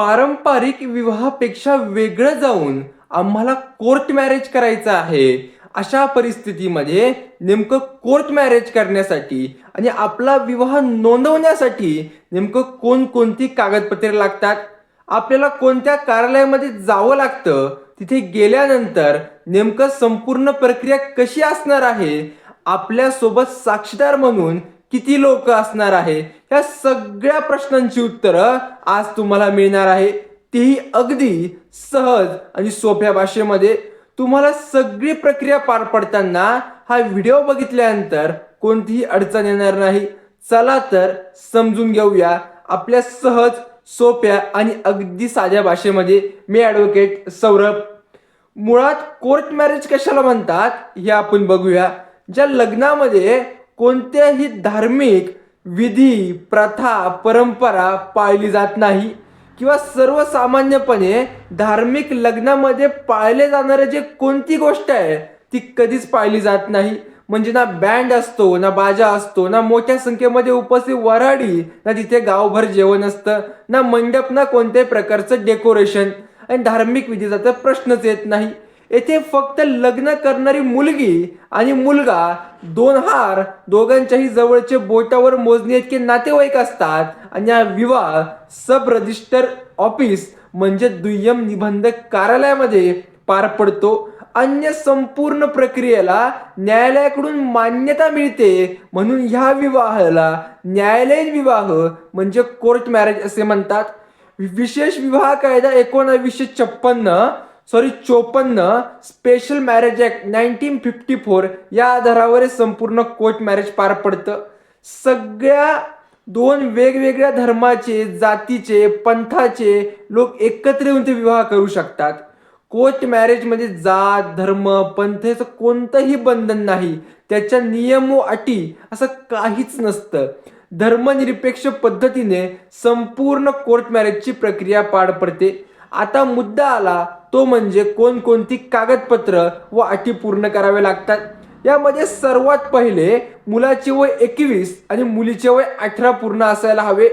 पारंपरिक विवाहापेक्षा वेगळं जाऊन आम्हाला कोर्ट मॅरेज करायचं आहे. अशा परिस्थितीमध्ये नेमकं कोर्ट मॅरेज करण्यासाठी आणि आपला विवाह नोंदवण्यासाठी नेमकं कोणकोणती कागदपत्रे लागतात? आपल्याला कोणत्या कार्यालयामध्ये जावं लागतं? तिथे गेल्यानंतर नेमकं संपूर्ण प्रक्रिया कशी असणार आहे? आपल्यासोबत साक्षीदार म्हणून किती लोक असणार आहे? या सगळ्या प्रश्नांची उत्तरं आज तुम्हाला मिळणार आहे. तेही अगदी सहज आणि सोप्या भाषेमध्ये. तुम्हाला सगळी प्रक्रिया पार पडताना हा व्हिडिओ बघितल्यानंतर कोणतीही अडचण येणार नाही. चला तर समजून घेऊया आपल्या सहज सोप्या आणि अगदी साध्या भाषेमध्ये. मी ॲडव्होकेट सौरभ. मुळात कोर्ट मॅरेज कशाला म्हणतात हे आपण बघूया. ज्या लग्नामध्ये कोणत्याही धार्मिक विधी प्रथा परंपरा पाळली जात नाही. किंवा सर्वसामान्यपणे धार्मिक लग्नामध्ये पाळले जाणारे जे कोणती गोष्ट आहे ती कधीच पाळली जात नाही. म्हणजे ना बँड असतो ना बाजा असतो ना मोठ्या संख्येमध्ये उपस्थित वराडी ना तिथे गावभर जेवण असतं ना मंडप ना कोणत्याही प्रकारचं डेकोरेशन. आणि धार्मिक विधीचा तर प्रश्नच येत नाही. येथे फक्त लग्न करणारी मुलगी आणि मुलगा दोन हार दोघांच्याही जवळचे बोटावर मोजणे इतके नातेवाईक असतात. आणि हा विवाह सब रजिस्टर ऑफिस म्हणजे दुय्यम निबंधक कार्यालयामध्ये पार पडतो. अन्य संपूर्ण प्रक्रियेला न्यायालयाकडून मान्यता मिळते. म्हणून ह्या विवाहाला न्यायालयीन विवाह म्हणजे कोर्ट मॅरेज असे म्हणतात. विशेष विवाह कायदा एकोणावीसशे छप्पन्न सॉरी चोपन्न special marriage act nineteen fifty four या आधारावर संपूर्ण कोर्ट मॅरेज पार पडतं. सगळ्या दोन वेगवेगळ्या धर्माचे जातीचे पंथाचे लोक एकत्र येऊन ते विवाह करू शकतात. कोर्ट मॅरेजमध्ये म्हणजे जात धर्म पंथ याचं कोणतंही बंधन नाही. त्याच्या नियम व अटी असं काहीच नसतं. धर्मनिरपेक्ष पद्धतीने संपूर्ण कोर्ट मॅरेजची प्रक्रिया पार पडते. आता मुद्दा आला तो म्हणजे कोणकोणती कागदपत्र व अटी पूर्ण करावे लागतात? यामध्ये सर्वात पहिले मुलाचे वय एकवीस आणि मुलीचे वय अठरा पूर्ण असायला हवे.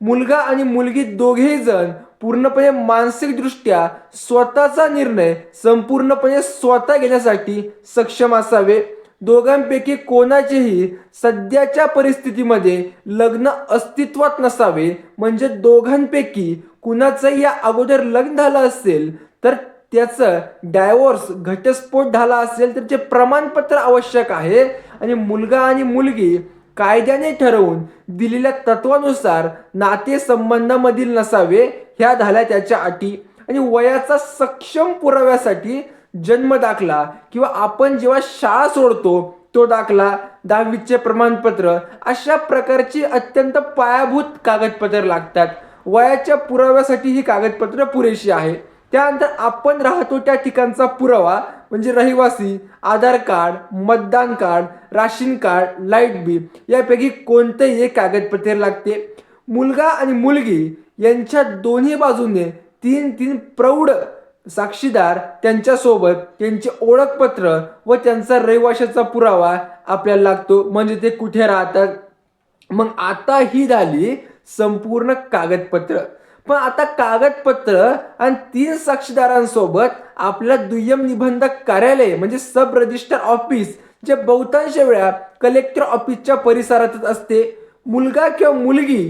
मुलगा आणि मुलगी दोघेही जण पूर्णपणे मानसिकदृष्ट्या स्वतःचा निर्णय संपूर्णपणे स्वतः घेण्यासाठी सक्षम असावे. दोघांपैकी कोणाचेही सध्याच्या परिस्थितीमध्ये लग्न अस्तित्वात नसावे. म्हणजे दोघांपैकी कुणाचंही या अगोदर लग्न झालं असेल तर त्याचं डायव्होर्स घटस्फोट झाला असेल तर ते प्रमाणपत्र आवश्यक आहे आणि मुलगा आणि मुलगी कायद्याने ठरवून दिलेल्या तत्वानुसार नातेसंबंधामधील नसावे ह्या झाल्या त्याच्या अटी. आणि वयाचा सक्षम पुराव्यासाठी जन्म दाखला किंवा आपण जेव्हा शाळा सोडतो तो दाखला दहावीचे प्रमाणपत्र अशा प्रकारची अत्यंत पायाभूत कागदपत्र लागतात. वयाच्या पुराव्यासाठी ही कागदपत्र पुरेशी आहे. त्यानंतर आपण राहतो त्या ठिकाणचा पुरावा म्हणजे रहिवासी आधार कार्ड मतदान card ration card light bill यापैकी कोणतेही एक कागदपत्र लागते. मुलगा आणि मुलगी यांच्या दोन्ही बाजूने तीन तीन प्रौढ साक्षीदार त्यांच्यासोबत त्यांचे ओळखपत्र व त्यांचा रहिवाशाचा पुरावा आपल्याला लागतो. म्हणजे ते कुठे राहतात? मग आता ही झाली संपूर्ण कागदपत्र. पण आता कागदपत्र आणि तीन साक्षीदारांसोबत आपल्या दुय्यम निबंधक कार्यालय म्हणजे सब रजिस्टर ऑफिस जे बहुतांश वेळा कलेक्टर ऑफिसच्या परिसरातच असते. मुलगा किंवा मुलगी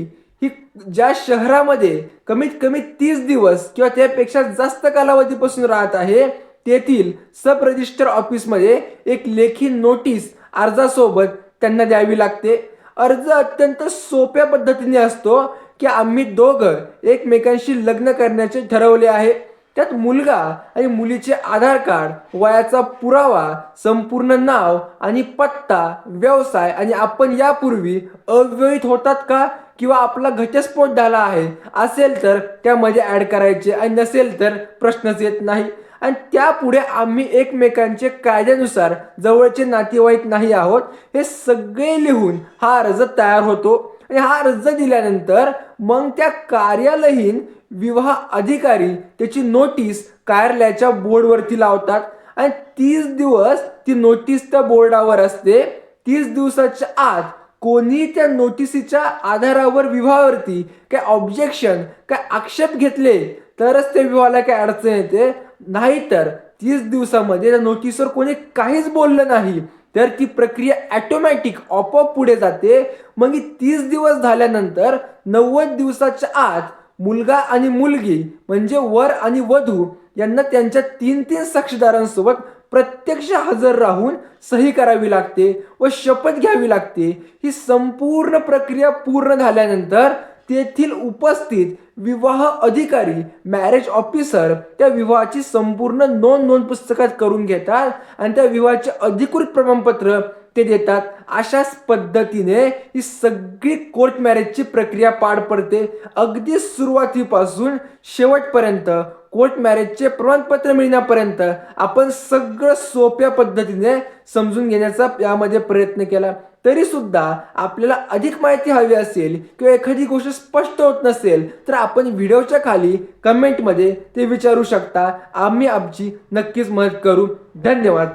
ही ज्या शहरामध्ये कमीत कमी तीस दिवस किंवा त्यापेक्षा जास्त कालावधीपासून राहत आहे तेथील सब रजिस्टर ऑफिसमध्ये एक लेखी नोटीस अर्जासोबत त्यांना द्यावी लागते. अर्ज अत्यंत सोप्या पद्धतीने असतो की आम्ही दोघं एकमेकांशी लग्न करण्याचे ठरवले आहे. त्यात मुलगा आणि मुलीचे आधार कार्ड वयाचा पुरावा संपूर्ण नाव आणि पत्ता व्यवसाय आणि आपण यापूर्वी अविवाहित होतात का किंवा आपला घटस्फोट झाला आहे असेल तर त्यामध्ये ऍड करायचे आणि नसेल तर प्रश्नच येत नाही. आणि त्यापुढे आम्ही एकमेकांचे कायद्यानुसार जवळचे नातेवाईक नाही आहोत. हे सगळे लिहून हा अर्ज तयार होतो. आणि हा अर्ज दिल्यानंतर मग त्या कार्यालयीन विवाह अधिकारी त्याची नोटीस कार्यालयाच्या बोर्डवरती लावतात. आणि तीस दिवस ती नोटीस त्या बोर्डावर असते. तीस दिवसाच्या आत कोणी त्या नोटिसीच्या आधारावर विवाहावरती काय ऑब्जेक्शन काय आक्षेप घेतले तरच त्या विवाहाला काय अडचण येते. नाहीतर तीस दिवसामध्ये त्या नोटीसवर कोणी काहीच बोललं नाही. तर ती प्रक्रिया ॲटोमॅटिक आपोआप पुढे जाते. मग ही तीस दिवस झाल्यानंतर नव्वद दिवसाच्या आत मुलगा आणि मुलगी म्हणजे वर आणि वधू यांना त्यांच्या तीन तीन साक्षीदारांसोबत प्रत्यक्ष हजर राहून सही करावी लागते व शपथ घ्यावी लागते. ही संपूर्ण प्रक्रिया पूर्ण झाल्यानंतर तेथील उपस्थित विवाह अधिकारी मॅरेज ऑफिसर त्या विवाहाची संपूर्ण नोंद नोंद पुस्तकात करून घेतात आणि त्या विवाहाचे अधिकृत प्रमाणपत्र ते देतात. अशाच पद्धतीने ही सगळी कोर्ट मॅरेजची प्रक्रिया पार पडते. अगदी सुरुवातीपासून शेवटपर्यंत कोर्ट मॅरेजचे प्रमाणपत्र मिळण्यापर्यंत आपण सगळं सोप्या पद्धतीने समजून घेण्याचा यामध्ये प्रयत्न केला. तरी सुद्धा आपल्याला अधिक माहिती हवी असेल किंवा एखादी गोष्ट स्पष्ट होत नसेल तर आपण व्हिडिओच्या खाली कमेंटमध्ये ते विचारू शकता. आम्ही आमची नक्कीच मदत करू. धन्यवाद.